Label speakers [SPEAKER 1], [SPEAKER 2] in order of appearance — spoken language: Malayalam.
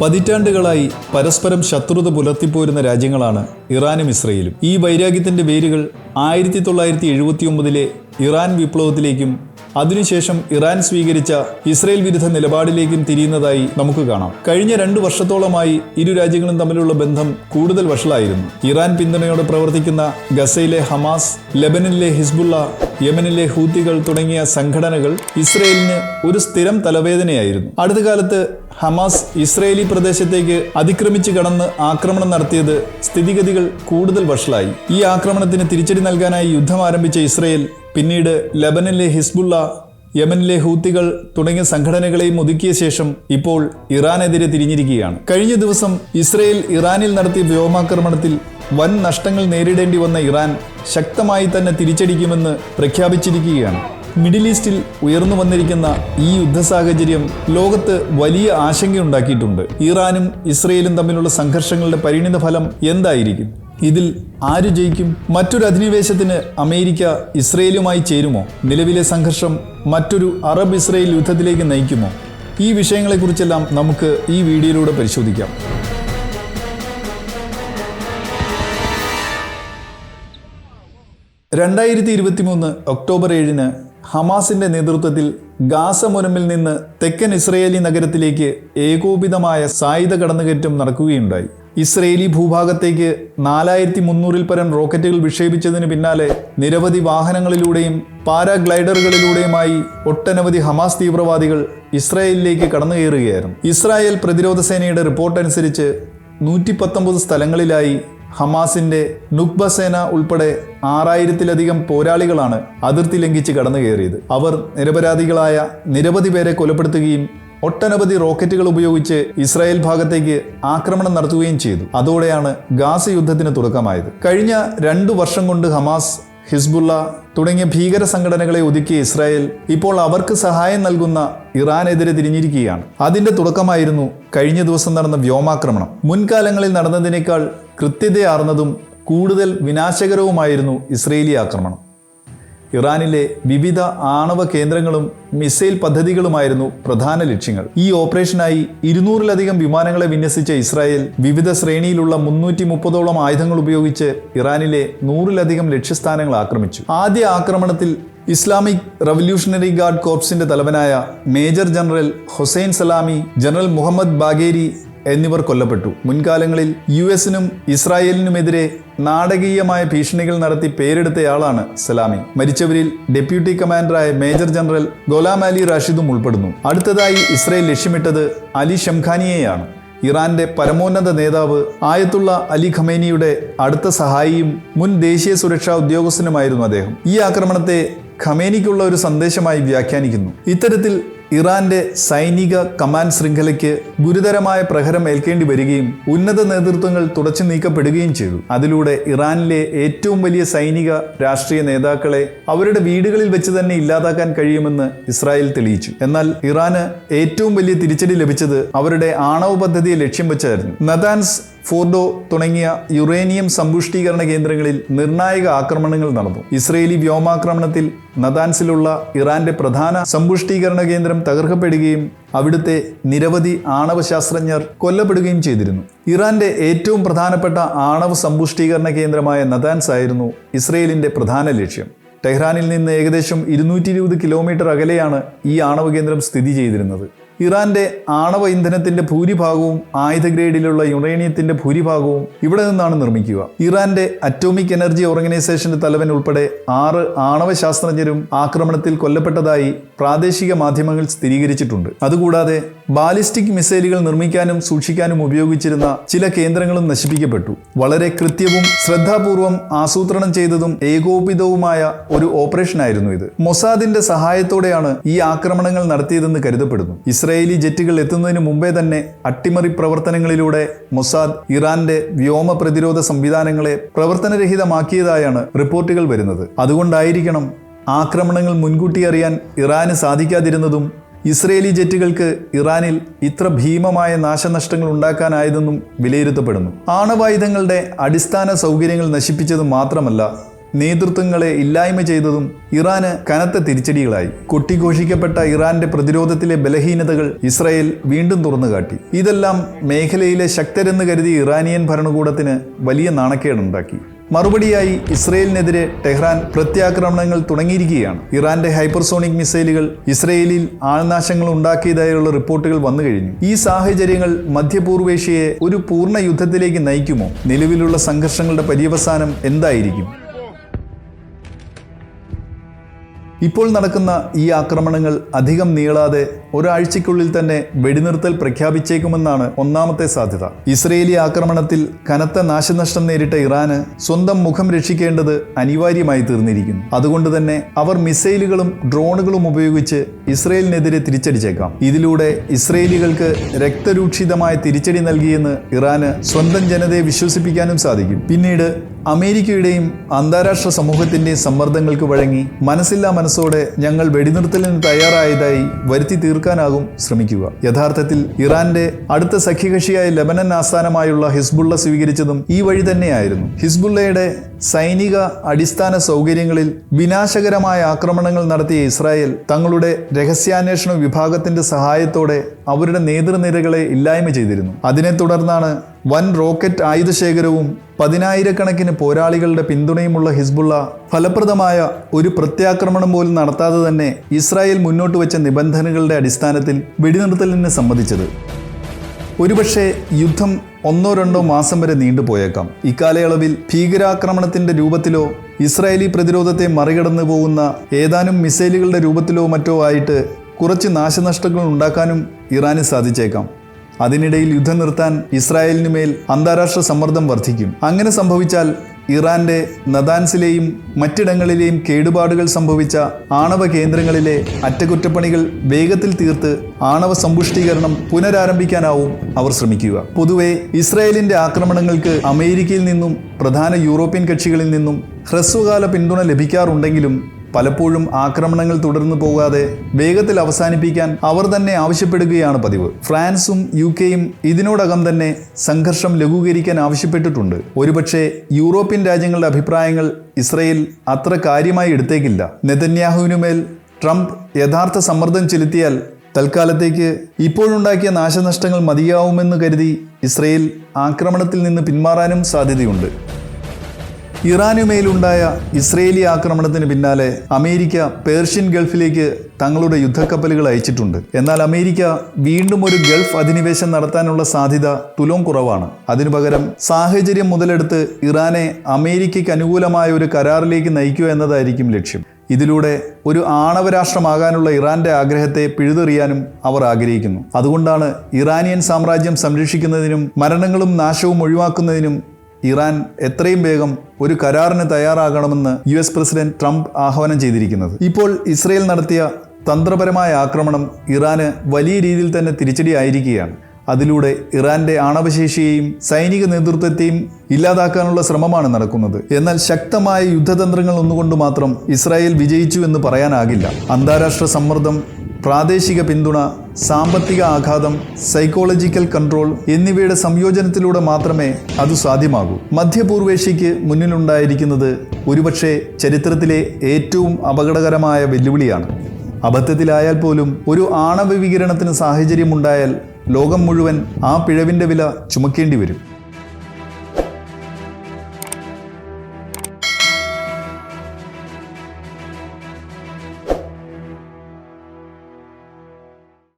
[SPEAKER 1] പതിറ്റാണ്ടുകളായി പരസ്പരം ശത്രുത പുലർത്തിപ്പോരുന്ന രാജ്യങ്ങളാണ് ഇറാനും ഇസ്രയേലും. ഈ വൈരാഗ്യത്തിന്റെ വേരുകൾ ആയിരത്തി തൊള്ളായിരത്തി എഴുപത്തി ഒമ്പതിലെ ഇറാൻ വിപ്ലവത്തിലേക്കും അതിനുശേഷം ഇറാൻ സ്വീകരിച്ച ഇസ്രയേൽ വിരുദ്ധ നിലപാടിലേക്കും തിരിയുന്നതായി നമുക്ക് കാണാം. കഴിഞ്ഞ രണ്ടു വർഷത്തോളമായി ഇരു രാജ്യങ്ങളും തമ്മിലുള്ള ബന്ധം കൂടുതൽ വഷളായിരുന്നു. ഇറാൻ പിന്തുണയോടെ പ്രവർത്തിക്കുന്ന ഗസയിലെ ഹമാസ് ലെബനിലെ ഹിസ്ബുള്ള യമനിലെ ഹൂത്തികൾ തുടങ്ങിയ സംഘടനകൾ ഇസ്രയേലിന് ഒരു സ്ഥിരം തലവേദനയായിരുന്നു. അടുത്ത കാലത്ത് ഹമാസ് ഇസ്രയേലി പ്രദേശത്തേക്ക് അതിക്രമിച്ചു കടന്ന് ആക്രമണം നടത്തിയത് സ്ഥിതിഗതികൾ കൂടുതൽ വഷളായി. ഈ ആക്രമണത്തിന് തിരിച്ചടി നൽകാനായി യുദ്ധം ആരംഭിച്ച ഇസ്രയേൽ പിന്നീട് ലബനിലെ ഹിസ്ബുള്ള യമനിലെ ഹൂത്തികൾ തുടങ്ങിയ സംഘടനകളെയും ഒതുക്കിയ ശേഷം ഇപ്പോൾ ഇറാനെതിരെ തിരിഞ്ഞിരിക്കുകയാണ്. കഴിഞ്ഞ ദിവസം ഇസ്രയേൽ ഇറാനിൽ നടത്തിയ വ്യോമാക്രമണത്തിൽ വൻ നഷ്ടങ്ങൾ നേരിടേണ്ടി വന്ന ഇറാൻ ശക്തമായി തന്നെ തിരിച്ചടിക്കുമെന്ന് പ്രഖ്യാപിച്ചിരിക്കുകയാണ്. മിഡിൽ ഈസ്റ്റിൽ ഉയർന്നു വന്നിരിക്കുന്ന ഈ യുദ്ധ സാഹചര്യം ലോകത്ത് വലിയ ആശങ്കയുണ്ടാക്കിയിട്ടുണ്ട്. ഇറാനും ഇസ്രയേലും തമ്മിലുള്ള സംഘർഷങ്ങളുടെ പരിണിത ഫലം എന്തായിരിക്കും? ഇതിൽ ആര് ജയിക്കും? മറ്റൊരു അധിനിവേശത്തിന് അമേരിക്ക ഇസ്രയേലുമായി ചേരുമോ? നിലവിലെ സംഘർഷം മറ്റൊരു അറബ് ഇസ്രയേൽ യുദ്ധത്തിലേക്ക് നയിക്കുമോ? ഈ വിഷയങ്ങളെക്കുറിച്ചെല്ലാം നമുക്ക് ഈ വീഡിയോയിലൂടെ പരിശോധിക്കാം. രണ്ടായിരത്തി ഇരുപത്തി മൂന്ന് ഒക്ടോബർ ഏഴിന് ഹമാസിന്റെ നേതൃത്വത്തിൽ ഗാസ മുനമ്പിൽ നിന്ന് തെക്കൻ ഇസ്രയേലി നഗരത്തിലേക്ക് ഏകോപിതമായ സായുധ കടന്നുകയറ്റം നടക്കുകയുണ്ടായി. ഇസ്രയേലി ഭൂഭാഗത്തേക്ക് നാലായിരത്തി മുന്നൂറിൽ പരം റോക്കറ്റുകൾ വിക്ഷേപിച്ചതിന് പിന്നാലെ നിരവധി വാഹനങ്ങളിലൂടെയും പാരാഗ്ലൈഡറുകളിലൂടെയുമായി ഒട്ടനവധി ഹമാസ് തീവ്രവാദികൾ ഇസ്രായേലിലേക്ക് കടന്നു കയറുകയായിരുന്നു ഇസ്രായേൽ പ്രതിരോധ സേനയുടെ റിപ്പോർട്ട് അനുസരിച്ച് നൂറ്റി പത്തൊമ്പത് സ്ഥലങ്ങളിലായി ഹമാസിന്റെ നുക്ബ സേന ഉൾപ്പെടെ ആറായിരത്തിലധികം പോരാളികളാണ് അതിർത്തി ലംഘിച്ച് കടന്നു കയറിയത് അവർ നിരപരാധികളായ നിരവധി പേരെ കൊലപ്പെടുത്തുകയും ഒട്ടനവധി റോക്കറ്റുകൾ ഉപയോഗിച്ച് ഇസ്രായേൽ ഭാഗത്തേക്ക് ആക്രമണം നടത്തുകയും ചെയ്തു. അതോടെയാണ് ഗാസ യുദ്ധത്തിന് തുടക്കമായത്. കഴിഞ്ഞ രണ്ടു വർഷം കൊണ്ട് ഹമാസ് ഹിസ്ബുള്ള തുടങ്ങിയ ഭീകര സംഘടനകളെ ഒതുക്കിയ ഇസ്രായേൽ ഇപ്പോൾ അവർക്ക് സഹായം നൽകുന്ന ഇറാനെതിരെ തിരിഞ്ഞിരിക്കുകയാണ്. അതിന്റെ തുടക്കമായിരുന്നു കഴിഞ്ഞ ദിവസം നടന്ന വ്യോമാക്രമണം. മുൻകാലങ്ങളിൽ നടന്നതിനേക്കാൾ കൃത്യതയാർന്നതും കൂടുതൽ വിനാശകരവുമായിരുന്നു ഇസ്രയേലി ആക്രമണം. ഇറാനിലെ വിവിധ ആണവ കേന്ദ്രങ്ങളും മിസൈൽ പദ്ധതികളുമായിരുന്നു പ്രധാന ലക്ഷ്യങ്ങൾ. ഈ ഓപ്പറേഷനായി ഇരുന്നൂറിലധികം വിമാനങ്ങളെ വിന്യസിച്ച ഇസ്രായേൽ വിവിധ ശ്രേണിയിലുള്ള മുന്നൂറ്റി മുപ്പതോളം ആയുധങ്ങൾ ഉപയോഗിച്ച് ഇറാനിലെ നൂറിലധികം ലക്ഷ്യസ്ഥാനങ്ങൾ ആക്രമിച്ചു. ആദ്യ ആക്രമണത്തിൽ ഇസ്ലാമിക് റവല്യൂഷണറി ഗാർഡ് കോർപ്സിന്റെ തലവനായ major general Hussein Salami general Mohammad Bagheri എന്നിവർ കൊല്ലപ്പെട്ടു. മുൻകാലങ്ങളിൽ യു എസിനും ഇസ്രായേലിനുമെതിരെ നാടകീയമായ ഭീഷണികൾ നടത്തി പേരെടുത്തയാളാണ് സലാമി. മരിച്ചവരിൽ ഡെപ്യൂട്ടി കമാൻഡറായ മേജർ ജനറൽ ഗോലാം അലി റാഷിദും ഉൾപ്പെടുന്നു. അടുത്തതായി ഇസ്രായേൽ ലക്ഷ്യമിട്ടത് അലി ഷംഖാനിയെയാണ് ഇറാന്റെ പരമോന്നത നേതാവ് ആയത്തുള്ള അലി ഖമേനിയുടെ അടുത്ത സഹായിയും മുൻ ദേശീയ സുരക്ഷാ ഉദ്യോഗസ്ഥനുമായിരുന്നു അദ്ദേഹം. ഈ ആക്രമണത്തെ ഖമേനിക്കുള്ള ഒരു സന്ദേശമായി വ്യാഖ്യാനിക്കുന്നു. ഇത്തരത്തിൽ ഇറാന്റെ സൈനിക കമാൻഡ് ശൃംഖലയ്ക്ക് ഗുരുതരമായ പ്രഹരം ഏൽക്കേണ്ടി വരികയും ഉന്നത നേതൃത്വങ്ങൾ തുടച്ചു നീക്കപ്പെടുകയും ചെയ്തു. അതിലൂടെ ഇറാനിലെ ഏറ്റവും വലിയ സൈനിക രാഷ്ട്രീയ നേതാക്കളെ അവരുടെ വീടുകളിൽ വെച്ച് തന്നെ ഇല്ലാതാക്കാൻ കഴിയുമെന്ന് ഇസ്രായേൽ തെളിയിച്ചു. എന്നാൽ ഇറാന് ഏറ്റവും വലിയ തിരിച്ചടി ലഭിച്ചത് അവരുടെ ആണവ പദ്ധതിയെ ലക്ഷ്യം വെച്ചായിരുന്നു. നദാൻസ് ഫോർഡോ തുടങ്ങിയ യുറേനിയം സമ്പുഷ്ടീകരണ കേന്ദ്രങ്ങളിൽ നിർണായക ആക്രമണങ്ങൾ നടന്നു. ഇസ്രയേലി വ്യോമാക്രമണത്തിൽ നദാൻസിലുള്ള ഇറാന്റെ പ്രധാന സമ്പുഷ്ടീകരണ കേന്ദ്രം തകർക്കപ്പെടുകയും അവിടുത്തെ നിരവധി ആണവ ശാസ്ത്രജ്ഞർ കൊല്ലപ്പെടുകയും ചെയ്തിരുന്നു. ഇറാന്റെ ഏറ്റവും പ്രധാനപ്പെട്ട ആണവ സമ്പുഷ്ടീകരണ കേന്ദ്രമായ നദാൻസ് ആയിരുന്നു ഇസ്രയേലിന്റെ പ്രധാന ലക്ഷ്യം. ടെഹ്റാനിൽ നിന്ന് ഏകദേശം ഇരുന്നൂറ്റി കിലോമീറ്റർ അകലെയാണ് ഈ ആണവ കേന്ദ്രം സ്ഥിതി ചെയ്തിരുന്നത്. ഇറാന്റെ ആണവ ഇന്ധനത്തിന്റെ ഭൂരിഭാഗവും ആയുധ ഗ്രേഡിലുള്ള യുറേനിയത്തിന്റെ ഭൂരിഭാഗവും ഇവിടെ നിന്നാണ് നിർമ്മിക്കുക. ഇറാന്റെ അറ്റോമിക് എനർജി ഓർഗനൈസേഷന്റെ തലവൻ ഉൾപ്പെടെ ആറ് ആണവ ശാസ്ത്രജ്ഞരും ആക്രമണത്തിൽ കൊല്ലപ്പെട്ടതായി പ്രാദേശിക മാധ്യമങ്ങൾ സ്ഥിരീകരിച്ചിട്ടുണ്ട്. അതുകൂടാതെ ബാലിസ്റ്റിക് മിസൈലുകൾ നിർമ്മിക്കാനും സൂക്ഷിക്കാനും ഉപയോഗിച്ചിരുന്ന ചില കേന്ദ്രങ്ങളും നശിപ്പിക്കപ്പെട്ടു. വളരെ കൃത്യവും ശ്രദ്ധാപൂർവം ആസൂത്രണം ചെയ്തതും ഏകോപിതവുമായ ഒരു ഓപ്പറേഷനായിരുന്നു ഇത്. മൊസാദിന്റെ സഹായത്തോടെയാണ് ഈ ആക്രമണങ്ങൾ നടത്തിയതെന്ന് കരുതപ്പെടുന്നു. ഇസ്രായേലി ജെറ്റുകൾ എത്തുന്നതിന് മുമ്പേ തന്നെ അട്ടിമറി പ്രവർത്തനങ്ങളിലൂടെ മൊസാദ് ഇറാന്റെ വ്യോമ പ്രതിരോധ സംവിധാനങ്ങളെ പ്രവർത്തനരഹിതമാക്കിയതായാണ് റിപ്പോർട്ടുകൾ വരുന്നത്. അതുകൊണ്ടായിരിക്കണം ആക്രമണങ്ങൾ മുൻകൂട്ടി അറിയാൻ ഇറാന് സാധിക്കാതിരുന്നതും ഇസ്രയേലി ജെറ്റുകൾക്ക് ഇറാനിൽ ഇത്ര ഭീമമായ നാശനഷ്ടങ്ങൾ ഉണ്ടാക്കാനായതെന്നും വിലയിരുത്തപ്പെടുന്നു. ആണവായുധങ്ങളുടെ അടിസ്ഥാന സൗകര്യങ്ങൾ നശിപ്പിച്ചത് മാത്രമല്ല നേതൃത്വങ്ങളെ ഇല്ലായ്മ ചെയ്തതും ഇറാന് കനത്ത തിരിച്ചടികളായി. കൊട്ടിഘോഷിക്കപ്പെട്ട ഇറാന്റെ പ്രതിരോധത്തിലെ ബലഹീനതകൾ ഇസ്രായേൽ വീണ്ടും തുറന്നു കാട്ടി ഇതെല്ലാം മേഖലയിലെ ശക്തരെന്ന് കരുതി ഇറാനിയൻ ഭരണകൂടത്തിന് വലിയ നാണക്കേടുണ്ടാക്കി. മറുപടിയായി ഇസ്രയേലിനെതിരെ ടെഹ്റാൻ പ്രത്യാക്രമണങ്ങൾ തുടങ്ങിയിരിക്കുകയാണ്. ഇറാന്റെ ഹൈപ്പർസോണിക് മിസൈലുകൾ ഇസ്രയേലിൽ ആൾനാശങ്ങൾ ഉണ്ടാക്കിയതായുള്ള റിപ്പോർട്ടുകൾ വന്നു കഴിഞ്ഞു. ഈ സാഹചര്യങ്ങൾ മധ്യപൂർവേഷ്യയെ ഒരു പൂർണ യുദ്ധത്തിലേക്ക് നയിക്കുമോ? നിലവിലുള്ള സംഘർഷങ്ങളുടെ പര്യവസാനം എന്തായിരിക്കും? ഇപ്പോൾ നടക്കുന്ന ഈ ആക്രമണങ്ങൾ അധികം നീളാതെ ഒരാഴ്ചയ്ക്കുള്ളിൽ തന്നെ വെടിനിർത്തൽ പ്രഖ്യാപിച്ചേക്കുമെന്നാണ് ഒന്നാമത്തെ സാധ്യത. ഇസ്രയേലി ആക്രമണത്തിൽ കനത്ത നാശനഷ്ടം നേരിട്ട ഇറാന് സ്വന്തം മുഖം രക്ഷിക്കേണ്ടത് അനിവാര്യമായി തീർന്നിരിക്കുന്നു. അതുകൊണ്ട് തന്നെ അവർ മിസൈലുകളും ഡ്രോണുകളും ഉപയോഗിച്ച് ഇസ്രയേലിനെതിരെ തിരിച്ചടിച്ചേക്കാം. ഇതിലൂടെ ഇസ്രയേലികൾക്ക് രക്തരൂക്ഷിതമായ തിരിച്ചടി നൽകിയെന്ന് ഇറാന് സ്വന്തം ജനതയെ വിശ്വസിപ്പിക്കാനും സാധിക്കും. പിന്നീട് അമേരിക്കയുടെയും അന്താരാഷ്ട്ര സമൂഹത്തിന്റെയും സമ്മർദ്ദങ്ങൾക്ക് വഴങ്ങി മനസ്സില്ലാ മനസ്സോടെ ഞങ്ങൾ വെടിനിർത്തലിന് തയ്യാറായതായി വരുത്തി തീർക്കാനാകും ശ്രമിക്കുക. യഥാർത്ഥത്തിൽ ഇറാന്റെ അടുത്ത സഖ്യകക്ഷിയായ ലബനൻ ആസ്ഥാനമായുള്ള ഹിസ്ബുള്ള സ്വീകരിച്ചതും ഈ വഴി തന്നെയായിരുന്നു. ഹിസ്ബുള്ളയുടെ സൈനിക അടിസ്ഥാന സൗകര്യങ്ങളിൽ വിനാശകരമായ ആക്രമണങ്ങൾ നടത്തിയ ഇസ്രായേൽ തങ്ങളുടെ രഹസ്യാന്വേഷണ വിഭാഗത്തിന്റെ സഹായത്തോടെ അവരുടെ നേതൃനിരകളെ ഇല്ലായ്മ ചെയ്തിരുന്നു. അതിനെ തുടർന്നാണ് വൻ റോക്കറ്റ് ആയുധശേഖരവും പതിനായിരക്കണക്കിന് പോരാളികളുടെ പിന്തുണയുമുള്ള ഹിസ്ബുള്ള ഫലപ്രദമായ ഒരു പ്രത്യാക്രമണം പോലും നടത്താതെ തന്നെ ഇസ്രായേൽ മുന്നോട്ട് വെച്ച നിബന്ധനകളുടെ അടിസ്ഥാനത്തിൽ വെടിനിർത്തലിന് സമ്മതിച്ചത്. ഒരുപക്ഷെ യുദ്ധം ഒന്നോ രണ്ടോ മാസം വരെ നീണ്ടുപോയേക്കാം ഇക്കാലയളവിൽ ഭീകരാക്രമണത്തിന്റെ രൂപത്തിലോ ഇസ്രായേലി പ്രതിരോധത്തെ മറികടന്നു പോകുന്ന ഏതാനും മിസൈലുകളുടെ രൂപത്തിലോ മറ്റോ ആയിട്ട് കുറച്ച് നാശനഷ്ടങ്ങൾ ഉണ്ടാക്കാനും ഇറാന് സാധിച്ചേക്കാം. അതിനിടയിൽ യുദ്ധം നിർത്താൻ ഇസ്രായേലിന് മേൽ അന്താരാഷ്ട്ര സമ്മർദ്ദം വർദ്ധിക്കും. അങ്ങനെ സംഭവിച്ചാൽ ഇറാന്റെ നദാൻസിലെയും മറ്റിടങ്ങളിലെയും കേടുപാടുകൾ സംഭവിച്ച ആണവ കേന്ദ്രങ്ങളിലെ അറ്റകുറ്റപ്പണികൾ വേഗത്തിൽ തീർത്ത് ആണവ സമ്പുഷ്ടീകരണം പുനരാരംഭിക്കാനാവും അവർ ശ്രമിക്കുക. പൊതുവെ ഇസ്രായേലിന്റെ ആക്രമണങ്ങൾക്ക് അമേരിക്കയിൽ നിന്നും പ്രധാന യൂറോപ്യൻ കക്ഷികളിൽ നിന്നും ഹ്രസ്വകാല പിന്തുണ ലഭിക്കാറുണ്ടെങ്കിലും പലപ്പോഴും ആക്രമണങ്ങൾ തുടർന്നു പോകാതെ വേഗത്തിൽ അവസാനിപ്പിക്കാൻ അവർ തന്നെ ആവശ്യപ്പെടുകയാണ് പതിവ്. ഫ്രാൻസും യു കെയും ഇതിനോടകം തന്നെ സംഘർഷം ലഘൂകരിക്കാൻ ആവശ്യപ്പെട്ടിട്ടുണ്ട്. ഒരുപക്ഷെ യൂറോപ്യൻ രാജ്യങ്ങളുടെ അഭിപ്രായങ്ങൾ ഇസ്രയേൽ അത്ര കാര്യമായി എടുത്തേക്കില്ല. നെതന്യാഹുവിനുമേൽ ട്രംപ് യഥാർത്ഥ സമ്മർദ്ദം ചെലുത്തിയാൽ തൽക്കാലത്തേക്ക് ഇപ്പോഴുണ്ടാക്കിയ നാശനഷ്ടങ്ങൾ മതിയാവുമെന്ന് കരുതി ഇസ്രയേൽ ആക്രമണത്തിൽ നിന്ന് പിന്മാറാനും സാധ്യതയുണ്ട്. ഇറാനുമേലുണ്ടായ ഇസ്രയേലി ആക്രമണത്തിന് പിന്നാലെ അമേരിക്ക പേർഷ്യൻ ഗൾഫിലേക്ക് തങ്ങളുടെ യുദ്ധക്കപ്പലുകൾ അയച്ചിട്ടുണ്ട്. എന്നാൽ അമേരിക്ക വീണ്ടും ഒരു ഗൾഫ് അധിനിവേശം നടത്താനുള്ള സാധ്യത തുലോം കുറവാണ്. അതിനു പകരം സാഹചര്യം മുതലെടുത്ത് ഇറാനെ അമേരിക്കയ്ക്ക് അനുകൂലമായ ഒരു കരാറിലേക്ക് നയിക്കുക എന്നതായിരിക്കും ലക്ഷ്യം. ഇതിലൂടെ ഒരു ആണവരാഷ്ട്രമാകാനുള്ള ഇറാന്റെ ആഗ്രഹത്തെ പിഴുതെറിയാനും അവർ ആഗ്രഹിക്കുന്നു. അതുകൊണ്ടാണ് ഇറാനിയൻ സാമ്രാജ്യം സംരക്ഷിക്കുന്നതിനും മരണങ്ങളും നാശവും ഒഴിവാക്കുന്നതിനും ഇറാൻ എത്രയും വേഗം ഒരു കരാറിന് തയ്യാറാകണമെന്ന് യു എസ് പ്രസിഡന്റ് ട്രംപ് ആഹ്വാനം ചെയ്തിരിക്കുന്നത്. ഇപ്പോൾ ഇസ്രയേൽ നടത്തിയ തന്ത്രപരമായ ആക്രമണം ഇറാന് വലിയ രീതിയിൽ തന്നെ തിരിച്ചടിയായിരിക്കുകയാണ്. അതിലൂടെ ഇറാന്റെ ആണവശേഷിയെയും സൈനിക നേതൃത്വത്തെയും ഇല്ലാതാക്കാനുള്ള ശ്രമമാണ് നടക്കുന്നത്. എന്നാൽ ശക്തമായ യുദ്ധതന്ത്രങ്ങൾ ഒന്നുകൊണ്ട് മാത്രം ഇസ്രായേൽ വിജയിച്ചു എന്ന് പറയാനാകില്ല. അന്താരാഷ്ട്ര സമ്മർദ്ദം പ്രാദേശിക പിന്തുണ സാമ്പത്തിക ആഘാതം സൈക്കോളജിക്കൽ കൺട്രോൾ എന്നിവയുടെ സംയോജനത്തിലൂടെ മാത്രമേ അത് സാധ്യമാകൂ. മധ്യപൂർവേഷ്യയ്ക്ക് മുന്നിലുണ്ടായിരിക്കുന്നത് ഒരുപക്ഷെ ചരിത്രത്തിലെ ഏറ്റവും അപകടകരമായ വെല്ലുവിളിയാണ്. അബദ്ധത്തിലായാൽ പോലും ഒരു ആണവ വികിരണത്തിന് സാഹചര്യമുണ്ടായാൽ ലോകം മുഴുവൻ ആ പിഴവിന്റെ വില ചുമക്കേണ്ടി വരും.